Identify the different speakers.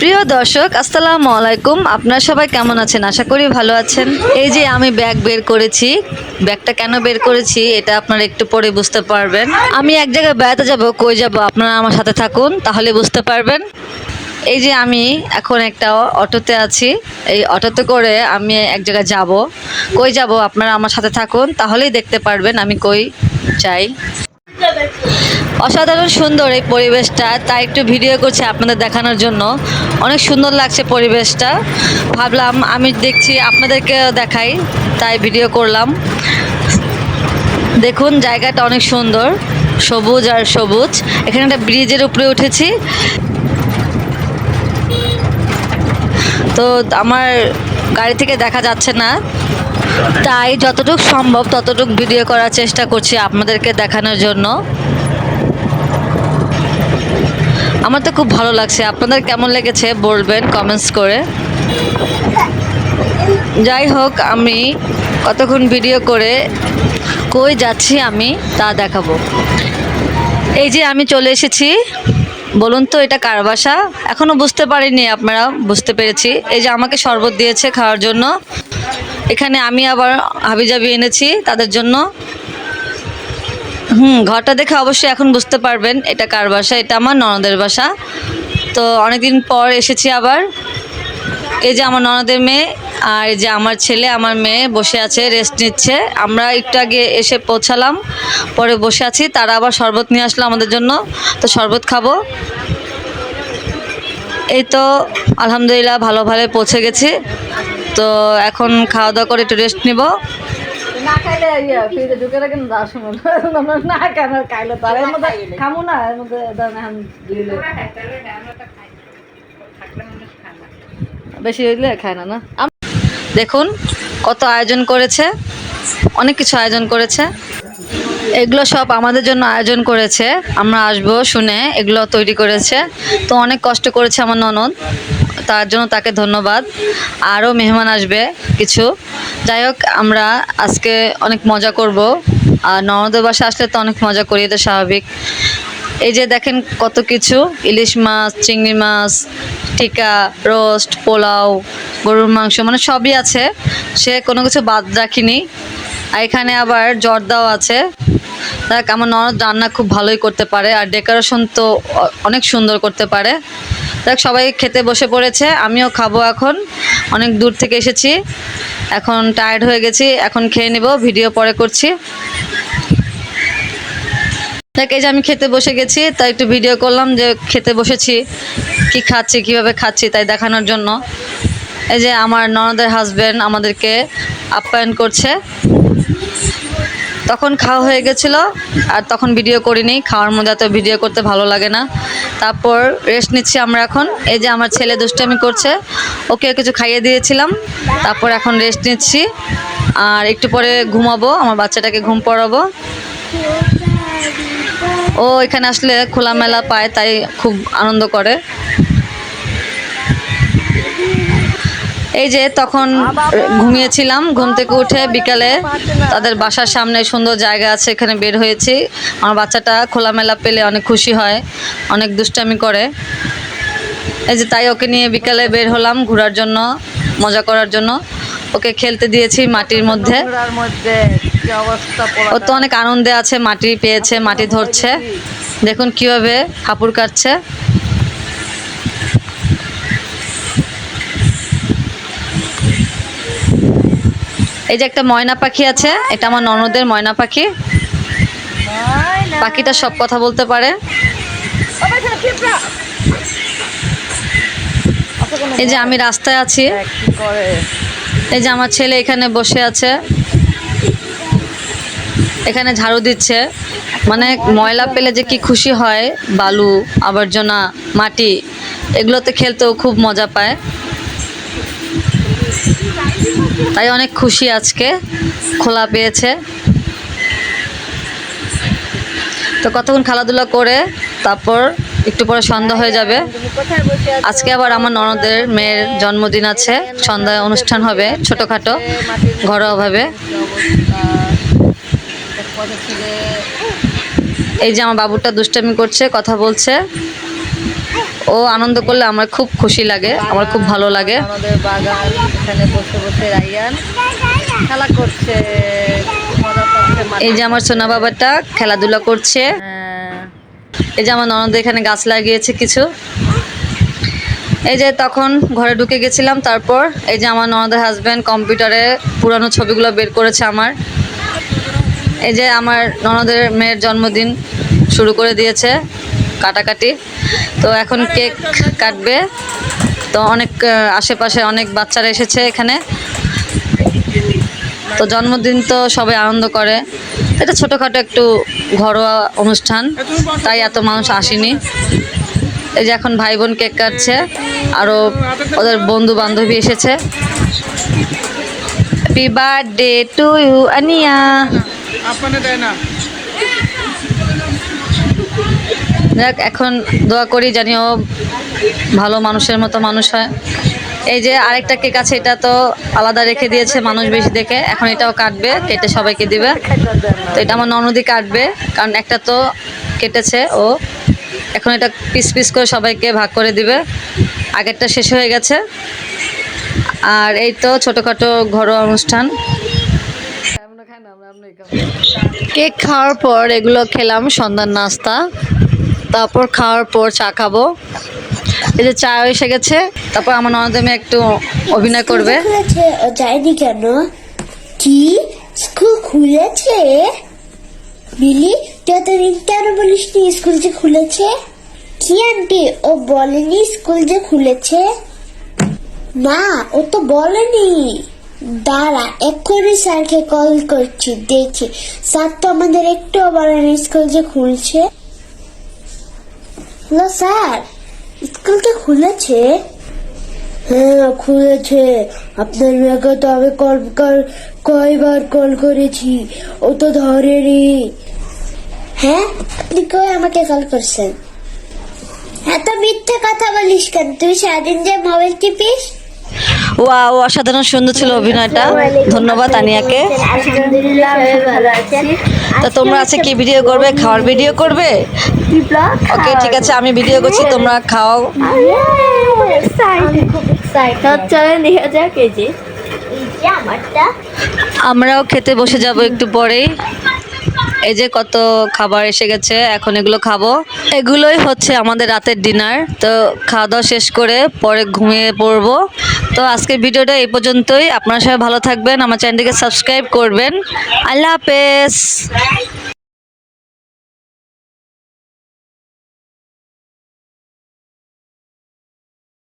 Speaker 1: প্রিয় দর্শক, আসসালামু আলাইকুম। আপনারা সবাই কেমন আছেন? আশা করি ভালো আছেন। এই যে আমি ব্যাগ বের করেছি, ব্যাগটা কেন বের করেছি, এটা আপনারা একটু পরে বুঝতে পারবেন। আমি এক জায়গায় বেড়াতে যাব, কই যাব, আপনারা আমার সাথে থাকুন, তাহলে বুঝতে পারবেন। এই যে আমি এখন একটা অটোতে আছি। এই অটোতে করে আমি এক জায়গায় যাব। কই যাব, আপনারা আমার সাথে থাকুন, তাহলেই দেখতে পারবেন আমি কই চাই অসাধারণ সুন্দর এই পরিবেশটা, তাই একটু ভিডিও করছি আপনাদের দেখানোর জন্য। অনেক সুন্দর লাগছে পরিবেশটা। ভাবলাম আমি দেখছি আপনাদেরকে দেখাই, তাই ভিডিও করলাম। দেখুন, জায়গাটা অনেক সুন্দর, সবুজ আর সবুজ। এখানে একটা ব্রিজের উপরে উঠেছি। তো আমার গাড়ি থেকে দেখা যাচ্ছে না। তাই যতটুকু সম্ভব ততটুকু ভিডিও করার চেষ্টা করছি আপনাদেরকে দেখানোর জন্য। আমার তো খুব ভালো লাগছে। আপনাদের কেমন লেগেছে বলবেন কমেন্টস করে। যাই হোক, আমি কতক্ষণ ভিডিও করে কই যাচ্ছি আমি তা দেখাবো। এই যে আমি চলে এসেছি। বলুন তো, এটা কার বাসা? এখনও বুঝতে পারিনি আপনারা, বুঝতে পেরেছি। এই যে আমাকে শরবত দিয়েছে খাওয়ার জন্য। এখানে আমি আবার হাবিজাবি এনেছি তাদের জন্য। হুম, ঘরটা দেখে অবশ্যই এখন বুঝতে পারবেন এটা কার বাসা, এটা আমার ননদের বাসা। তো অনেকদিন পর এসেছি আবার। এই যে আমার ননদের মেয়ে আর এই যে আমার ছেলে, আমার মেয়ে বসে আছে রেস্ট নিচ্ছে। আমরা একটু আগে এসে পৌঁছালাম, পরে বসে আছি, তারা আবার শরবত নিয়ে আসলো আমাদের জন্য। তো শরবত খাব। এই তো আলহামদুলিল্লাহ ভালো ভালো পৌঁছে গেছি। তো এখন খাওয়া দাওয়া করে একটু রেস্ট নিব।
Speaker 2: না খাইলে ইয়ে ফ্রিজে ঢুকে রাখেন যাওয়ার সময় না কেন খাইলে তো এর মধ্যে খামো না এর মধ্যে ধরেন দিলে। বেশি হইলে খায় না না?
Speaker 1: দেখুন কত আয়োজন করেছে অনেক কিছু আয়োজন করেছে। এগুলো সব আমাদের জন্য আয়োজন করেছে। আমরা আসব শুনে এগুলো তৈরি করেছে। তো অনেক কষ্ট করেছে আমার ননদ তার জন্য তাকে ধন্যবাদ। আরও মেহমান আসবে কিছু। যাই হোক, আমরা আজকে অনেক মজা করব। আর ননদের বাসা আসলে তো অনেক মজা করি এটা স্বাভাবিক। এই যে দেখেন কত কিছু, ইলিশ মাছ, চিংড়ি মাছ টিকা রোস্ট, পোলাও, গরুর মাংস মানে সবই আছে। সে কোনো কিছু বাদ রাখিনি। আর এখানে আবার জর্দাও আছে। দেখ, আমার ননদ রান্না খুব ভালোই করতে পারে, আর ডেকোরেশন তো অনেক সুন্দর করতে পারে। দেখ, সবাই খেতে বসে পড়েছে, আমিও খাব এখন। অনেক দূর থেকে এসেছি। এখন টায়ার্ড হয়ে গেছি, এখন খেয়ে নেব ভিডিও পরে করছি। দেখ, এই যে আমি খেতে বসে গেছি, তাই একটু ভিডিও করলাম যে খেতে বসেছি, কি খাচ্ছি, কীভাবে খাচ্ছি, তাই দেখানোর জন্য। এই যে আমার ননদের হাজব্যান্ড আমাদেরকে আপ্যায়ন করছে। তখন খাওয়া হয়ে গেছিল, আর তখন ভিডিও করিনি, খাওয়ার মধ্যে এত ভিডিও করতে ভালো লাগে না। তারপর রেস্ট নিচ্ছি আমরা এখন, এই যে আমার ছেলে দুষ্টামি করছে, ওকে কিছু খাইয়ে দিয়েছিলাম, তারপর এখন রেস্ট নিচ্ছি, আর একটু পরে ঘুমাবো, আমার বাচ্চাটাকে ঘুম পড়াবো। ও এখানে আসলে খোলামেলা পায়, তাই খুব আনন্দ করে। এই যে তখন ঘুমিয়েছিলাম, ঘুম থেকে উঠে বিকালে তাদের বাসার সামনে সুন্দর জায়গা আছে, এখানে বের হয়েছি। আমার বাচ্চাটা খোলামেলা পেলে অনেক খুশি হয়, অনেক দুষ্টামি করে। এই যে তাই ওকে নিয়ে বিকালে বের হলাম ঘোরার জন্য, মজা করার জন্য। ওকে খেলতে দিয়েছি মাটির মধ্যে। ও তো অনেক আনন্দে আছে, মাটি পেয়েছে, মাটি ধরছে। দেখুন কীভাবে হাপুর কাটছে। এই যে একটা ময়না পাখি আছে, এটা আমার ননদের ময়না পাখি। পাখিটা সব কথা বলতে পারে। এই যে আমি রাস্তায় আছি। এই যে আমার ছেলে এখানে বসে আছে। এখানে ঝাড়ু দিচ্ছে। মানে ময়লা পেলে যে কি খুশি হয়, বালু, আবর্জনা, মাটি, এগুলোতে খেলতেও খুব মজা পায়। তাই অনেক খুশি আজকে, খোলা পেয়েছে। তো কতক্ষণ খেলাধুলা করে তারপর একটু পরে সন্ধ্যা হয়ে যাবে। আজকে আবার আমার ননদের মেয়ের জন্মদিন আছে সন্ধ্যায় অনুষ্ঠান হবে ছোটোখাটো, ঘরোয়াভাবে। এই যে আমার বাবুটা দুষ্টামি করছে, কথা বলছে। ও আনন্দ করলে আমার খুব খুশি লাগে আমার খুব ভালো লাগে। আমাদের বাগান এখানে বসে বসে রাইয়ান খেলা করছে এই যে আমার সোনা বাবাটা খেলাধুলা করছে। এই যে আমার ননদ এখানে গাছ লাগিয়েছে কিছু। এই যে তখন ঘরে ঢুকে গেছিলাম তারপর এই যে আমার ননদের হাজব্যান্ড কম্পিউটারে পুরানো ছবিগুলো বের করেছে আমার। এই যে আমার ননদের মেয়ের জন্মদিন শুরু করে দিয়েছে। কাটাকাটি। তো এখন কেক কাটবে। তো অনেক আশেপাশে অনেক বাচ্চারা এসেছে এখানে। তো জন্মদিন তো সবাই আনন্দ করে। এটা ছোটোখাটো একটু ঘরোয়া অনুষ্ঠান, তাই এত মানুষ আসেনি। এই যে এখন ভাই বোন কেক কাটছে আরও ওদের বন্ধু বান্ধবী এসেছে হ্যাপি বার্থডে টু ইউ আনিয়া
Speaker 3: না।
Speaker 1: যাক এখন দোয়া করি জানি ও ভালো মানুষের মতো মানুষ হয়। এই যে আরেকটা কেক আছে, এটা তো আলাদা রেখে দিয়েছে মানুষ বেশি দেখে। এখন এটাও কাটবে, কেটে সবাইকে দিবে। তো এটা আমার ননদি কাটবে, কারণ একটা তো কেটেছে ও। এখন এটা পিস পিস করে সবাইকে ভাগ করে দিবে। আগেরটা শেষ হয়ে গেছে। আর এই তো ছোটোখাটো ঘরোয়া অনুষ্ঠান। কেক খাওয়ার পর এগুলো খেলাম, সন্ধ্যার নাস্তা। তারপর খাওয়ার পর চা খাব। এই যে চা এসে গেছে, তারপর আমার ননদের মেয়ে একটু অভিনয় করবে।
Speaker 4: যায়নি কেন? কি? স্কুল খুলেছে? মিলি, তুই এতদিন কেন বলিস নি স্কুল যে খুলেছে? কি আন্টি, ও বলেনি স্কুল যে খুলেছে? না ও তো বলেনি। দাঁড়া, এক্ষুনি স্যারকে কল করছি দেখি স্যার তো আমাদের একটুও বলেনি স্কুল যে খুলছে। Hello sir. স্কুল কি খুলেছে। হ্যাঁ খুলেছে। আপনার মেয়েকে তো আমি কল, কয়বার কল করেছি। ও তো ধরেনি। হ্যাঁ আপনি কই আমাকে কল করছেন? এত মিথ্যে কথা বলিস কেন? তুই সারাদিন যে মোবাইল টিপিস?
Speaker 1: ওয়াও অসাধারণ সুন্দর ছিল অভিনয়টা। ধন্যবাদ আনিয়াকে। তা তোমরা আছে কি ভিডিও করবে? খাওয়ার ভিডিও করবে? ওকে ঠিক আছে আমি ভিডিও করছি তোমরা খাও
Speaker 4: আমি খুব এক্সাইটেড
Speaker 2: চলেন দেখা যাক এই যে
Speaker 4: এই যে আমারটা
Speaker 1: আমরাও খেতে বসে যাব একটু পরেই। এই যে কত খাবার এসে গেছে, এখন এগুলো খাব। এগুলোই হচ্ছে আমাদের রাতের ডিনার তো খাওয়া দাওয়া শেষ করে পরে ঘুমিয়ে পড়ব। তো আজকের ভিডিওটা এই পর্যন্তই। আপনারা সবাই ভালো থাকবেন। আমার চ্যানেলটিকে সাবস্ক্রাইব করবেন। আল্লাহ হাফেজ।